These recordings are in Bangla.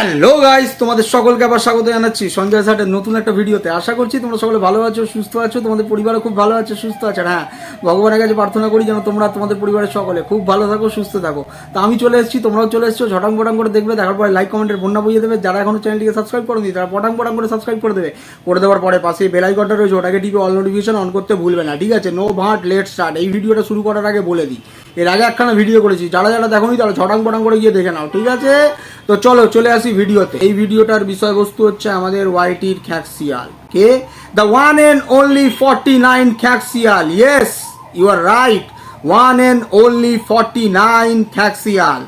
হ্যালো গাইস, তোমাদের সকলকে আবার স্বাগত জানাচ্ছি সঞ্জয় সাটের নতুন একটা ভিডিওতে। আশা করছি তোমরা সকলে ভালো আছো, সুস্থ আছো, তোমাদের পরিবারও খুব ভালো আছে, সুস্থ আছে। হ্যাঁ ভগবানের কাছে প্রার্থনা করি যেন তোমরা তোমাদের পরিবারের সকলে খুব ভালো থাকো, সুস্থ থাকো। তো আমি চলে এসেছি, তোমরাও চলে এসেছ, ঝটাং পটাং করে দেখবে, দেখার পরে লাইক কমেন্টের বন্যা বুঝিয়ে দেবে। যারা এখনও চ্যানেলটিকে সাবস্ক্রাইব করে তারা পটাং পটাং করে সাবস্ক্রাইব করে দেবে। করে দেওয়ার পরে পাশে বেল আইকনটা রয়েছে, ওটাকে টিপে অল নোটিফিকেশন অন করতে ভুলবে না, ঠিক আছে? নো ভাট লেট স্টার্ট এই ভিডিওটা শুরু করার আগে বলে দিই। এর আগে একখানা ভিডিও করেছি। যারা যারা দেখোনি তারা ছটাং পটাং করে গিয়ে দেখে নাও, ঠিক আছে? তো চলো, চলে আসি ভিডিওতে এই ভিডিওটার বিষয়বস্তু হচ্ছে আমাদের ওয়াইটির খ্যাকসিয়াল কে the one and only forty nine খ্যাকসিয়াল yes you are right one and only forty nine খ্যাকসিয়াল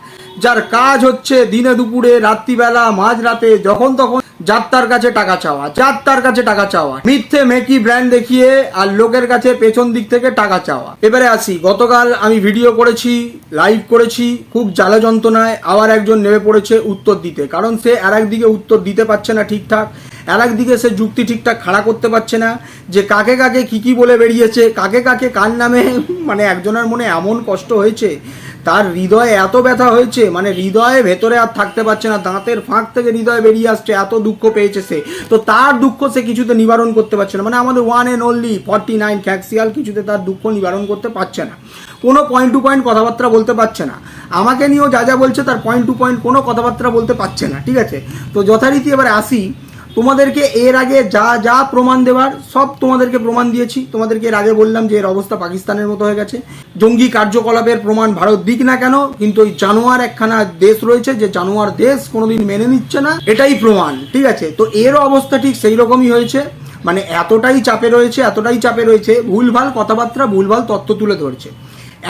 যার কাজ হচ্ছে দিনে দুপুরে, রাত্রিবেলা, মাঝরাতে, যখন তখন যাত্রার কাছে টাকা চাওয়া যার তার কাছে টাকা চাওয়া। মিথ্যে মেকি ব্র্যান্ড দেখিয়ে আর লোকের কাছে পেছন দিক থেকে টাকা চাওয়া। এবারে আসি, গতকাল আমি ভিডিও করেছি লাইভ করেছি, খুব জ্বালা যন্ত্রণায় আবার একজন নেমে পড়েছে উত্তর দিতে। কারণ সে আর একদিকে উত্তর দিতে পারছে না ঠিকঠাক, আর একদিকে সে যুক্তি ঠিকঠাক খাড়া করতে পারছে না যে কাকে কাকে কি কি বলে বেরিয়েছে, কাকে কাকে কার নামে মানে একজনের মনে এমন কষ্ট হয়েছে তার হৃদয়ে এত ব্যথা হয়েছে মানে হৃদয়ে ভেতরে আর থাকতে পারছে না, দাঁতের ফাঁক থেকে হৃদয়ে বেরিয়ে আসছে, এত দুঃখ পেয়েছে সে। তো তার দুঃখ সে কিছুতে নিবারণ করতে পারছে না মানে আমাদের one and only forty nine খ্যাক্সিয়াল কিছুতে তার দুঃখ নিবারণ করতে পারছে না। কোনো পয়েন্ট টু পয়েন্ট কথাবার্তা বলতে পারছে না। আমাকে নিয়েও যা যা বলছে তার পয়েন্ট টু পয়েন্ট কোনো কথাবার্তা বলতে পারছে না, ঠিক আছে? তো যথারীতি এবারে আসি। তোমাদেরকে এর আগে যা যা প্রমাণ দেওয়ার সব তোমাদেরকে প্রমাণ দিয়েছি। তোমাদেরকে এর আগে বললাম যে এর অবস্থা পাকিস্তানের মতো হয়ে গেছে। জঙ্গি কার্যকলাপের প্রমাণ ভারত দিক না কেন, কিন্তু ওই জানোয়ার একখানা দেশ রয়েছে যে জানোয়ার দেশ কোনোদিন মেনে নিচ্ছে না, এটাই প্রমাণ, ঠিক আছে? তো এরও অবস্থা ঠিক সেই রকমই হয়েছে। মানে এতটাই চাপে রয়েছে, এতটাই চাপে রয়েছে, ভুলভাল কথাবার্তা, ভুলভাল তথ্য তুলে ধরছে।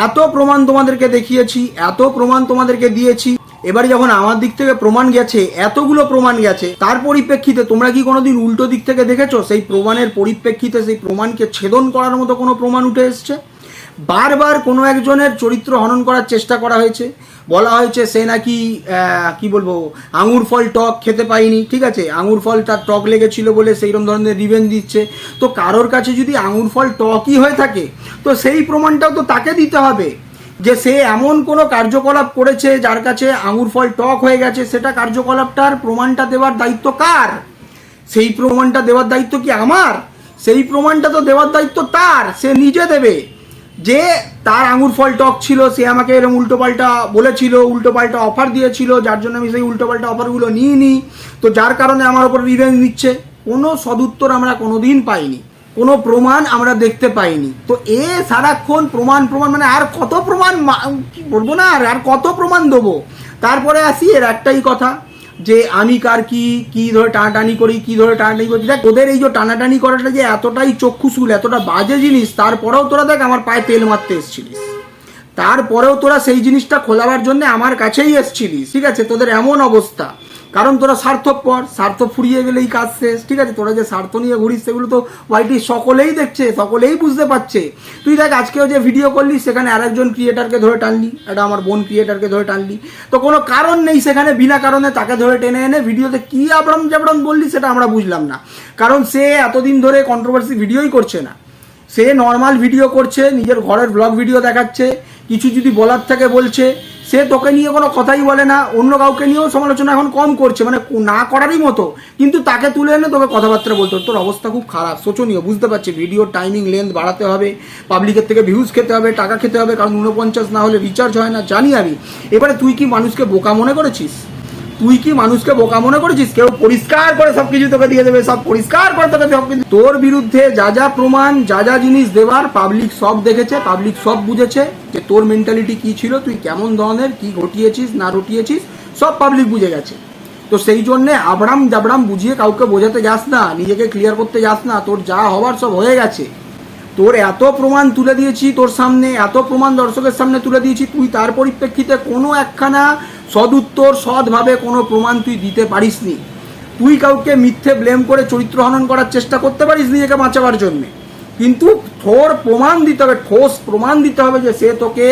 এত প্রমাণ তোমাদেরকে দেখিয়েছি, এত প্রমাণ তোমাদেরকে দিয়েছি। এবারে যখন আমার দিক থেকে প্রমাণ গেছে, এতগুলো প্রমাণ গেছে, তার পরিপ্রেক্ষিতে তোমরা কি কোনোদিন উল্টো দিক থেকে দেখেছ? সেই প্রমাণের পরিপ্রেক্ষিতে সেই প্রমাণকে ছেদন করার মতো কোনো প্রমাণ উঠে এসছে? বারবার কোনো একজনের চরিত্র হনন করার চেষ্টা করা হয়েছে। বলা হয়েছে সে নাকি কি বলব, আঙুর ফল টক খেতে পাইনি ঠিক আছে? আঙুর ফল তার টক লেগেছিল বলে সেইরকম ধরনের রিভেন দিচ্ছে। তো কারোর কাছে যদি আঙুর ফল টকই হয়ে থাকে, তো সেই প্রমাণটাও তো তাকে দিতে হবে। যে সে এমন কোনো কার্যকলাপ করেছে যার কাছে আঙুর ফল টক হয়ে গেছে, সেটা কার্যকলাপটার প্রমাণটা দেওয়ার দায়িত্ব কার? সেই প্রমাণটা দেওয়ার দায়িত্ব কি আমার? সেই প্রমাণটা তো দেওয়ার দায়িত্ব তার, সে নিজে দেবে। যে তার আঙুর ফল টক ছিল, সে আমাকে এরকম উল্টোপাল্টা বলেছিল উল্টোপাল্টা অফার দিয়েছিল, যার জন্য আমি সেই উল্টোপাল্টা অফারগুলো নিই নি তো যার কারণে আমার ওপর রিভেঞ্জ নিচ্ছে। কোনো সদুত্তর আমরা কোনোদিন পাইনি। কোনো প্রমাণ আমরা দেখতে পাইনি। তো এ সারাক্ষণ প্রমাণ প্রমাণ মানে আর কত প্রমাণ বলব না, আর আর কত প্রমাণ দেবো? তারপরে আসি এর একটাই কথা, যে আমি কার কি কি ধরে টানাটানি করি, কি ধরে টানাটানি করি। দেখ ওদের এই যে টানাটানি করাটা যে এতটাই চক্ষুশুল এতটা বাজে জিনিস, তারপরেও তোরা দেখ আমার পায়ে তেল মারতে এসেছিলিস। তারপরেও তোরা সেই জিনিসটা খোলাবার জন্য আমার কাছেই এসেছিলিস, ঠিক আছে? তোদের এমন অবস্থা। কারণ তোরা স্বার্থপর স্বার্থ ফুরিয়ে গেলেই কাজ শেষ, ঠিক আছে? তোরা যে স্বার্থ নিয়ে ঘুরিস, সেগুলো তো ওয়াইটি সকলেই দেখছে, সকলেই বুঝতে পারছে। তুই দেখ, আজকেও যে ভিডিও করলি, সেখানে আরেকজন ক্রিয়েটারকে ধরে টানলি এটা আমার বোন ক্রিয়েটারকে ধরে টানলি। তো কোনো কারণ নেই সেখানে, বিনা কারণে তাকে ধরে টেনে এনে ভিডিওতে কী আবরাম জাবরাম বললি সেটা আমরা বুঝলাম না। কারণ সে এতদিন ধরে কন্ট্রোভার্সি ভিডিওই করছে না। সে নর্মাল ভিডিও করছে, নিজের ঘরের ব্লগ ভিডিও দেখাচ্ছে, কিছু যদি বলার থাকে বলছে সে তোকে নিয়ে কোনো কথাই বলে না, অন্য কাউকে নিয়েও সমালোচনা এখন কম করছে মানে না করারই মতো, কিন্তু তাকে তুলে এনে তোকে কথাবার্তা বলতো তোর অবস্থা খুব খারাপ, শোচনীয়, বুঝতে পারছি। ভিডিও টাইমিং লেন্থ বাড়াতে হবে পাবলিকের থেকে ভিউজ খেতে হবে, টাকা খেতে হবে, কারণ উনপঞ্চাশ না হলে রিচার্জ হয় না, জানি আমি। এবারে তুই কি মানুষকে বোকা মনে করেছিস? তুই কি মানুষকে বোকা মনে করেছিস? কেউ পরিষ্কার করে সবকিছু তোকে দিয়ে দেবে, সব পরিষ্কার করে তোকে সব কিছু তোর বিরুদ্ধে যা যা প্রমাণ, যা যা জিনিস দেওয়ার পাবলিক সব দেখেছে পাবলিক সব বুঝেছে যে তোর মেন্টালিটি কি ছিল, তুই কেমন ধরনের, কি ঘটিয়েছিস, না রটিয়েছিস সব পাবলিক বুঝে গেছে। তো সেই জন্যে আবরাম জাবরাম বুঝিয়ে কাউকে বোঝাতে যাস না, নিজেকে ক্লিয়ার করতে যাস না, তোর যা হওয়ার সব হয়ে গেছে। তোর এত প্রমাণ তুলে দিয়েছি তোর সামনে, এত প্রমাণ দর্শকের সামনে তুলে দিয়েছি, তুই তার পরিপ্রেক্ষিতে কোনো একখানা সদুত্তর, সৎভাবে কোনো প্রমাণ তুই দিতে পারিসনি। তুই কাউকে মিথ্যে ব্লেম করে চরিত্র হনন করার চেষ্টা করতে পারিস নিজেকে বাঁচাবার জন্যে। কিন্তু তোর প্রমাণ দিতে হবে, ঠোস প্রমাণ দিতে হবে যে সে তোকে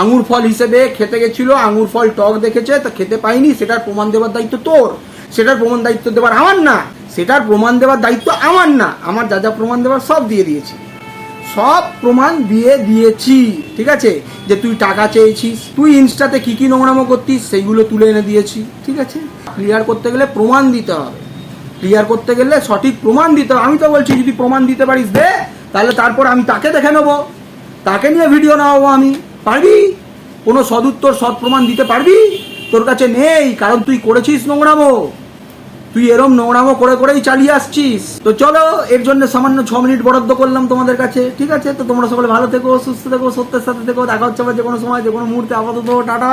আঙুর ফল হিসেবে খেতে গেছিল, আঙুর ফল টক দেখেছে, তা খেতে পাইনি সেটার প্রমাণ দেওয়ার দায়িত্ব তোর। সেটার প্রমাণ দায়িত্ব দেওয়ার আমার না, সেটার প্রমাণ দেওয়ার দায়িত্ব আমার না, আমার যা যা প্রমাণ দেওয়ার সব দিয়ে দিয়েছি। সব প্রমাণ দিয়ে দিয়েছি, ঠিক আছে? যে তুই টাকা চেয়েছিস, তুই ইনস্টাতে কি কি নোংরামো করতিস, সেইগুলো তুলে এনে দিয়েছি, ঠিক আছে? ক্লিয়ার করতে গেলে প্রমাণ দিতে হবে। ক্লিয়ার করতে গেলে সঠিক প্রমাণ দিতে হবে। আমি তো বলছি, যদি প্রমাণ দিতে পারিস দে, তাহলে তারপর আমি তাকে দেখে নেব। তাকে নিয়ে ভিডিও নামাবো আমি। পারবি? কোনো সদুত্তর, সৎ প্রমাণ দিতে পারবি? তোর কাছে নেই, কারণ তুই করেছিস নোংরামো। তুই এরম নোংরামো করে করেই চালিয়ে আসছিস। তো চলো, এর জন্য সামান্য ছ মিনিট বরাদ্দ করলাম তোমাদের কাছে, ঠিক আছে? তো তোমরা সকলে ভালো থেকো, সুস্থ থেকো, সত্যের সাথে থেকো, দেখা হচ্ছে আবার যে কোনো সময়, যে কোনো মুহূর্তে। আপাতত টাটা।